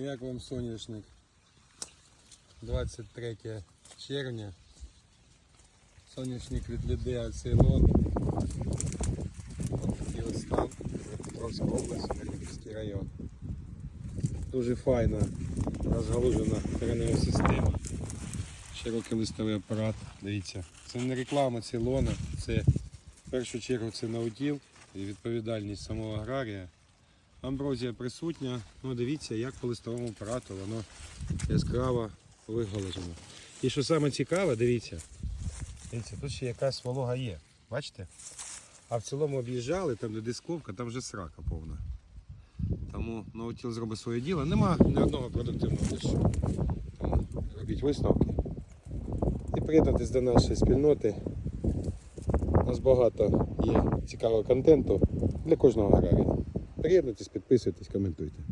Як вам соняшник? 23 червня. Соняшник від Лідеа Цейлон. Ось такий ось стан. Дніпровська область, Маріїнський район. Дуже файна, розгалужена коренева система. Широкий листовий апарат. Дивіться. Це не реклама Цейлона, це в першу чергу це науділ і відповідальність самого аграрія. Амброзія присутня. Ну, дивіться, як по листовому апарату воно яскраво виголожено. І що саме цікаве, дивіться. Дивіться, тут ще якась волога є. Бачите? А в цілому об'їжджали, там де дисковка, там вже срака повна. Тому наутіл зробить своє діло. Нема ні одного продуктивного дощу. Робіть висновки. І приєднатись до нашої спільноти. У нас багато є цікавого контенту для кожного аграрія. Приєднуйтесь, підписуйтесь, коментуйте.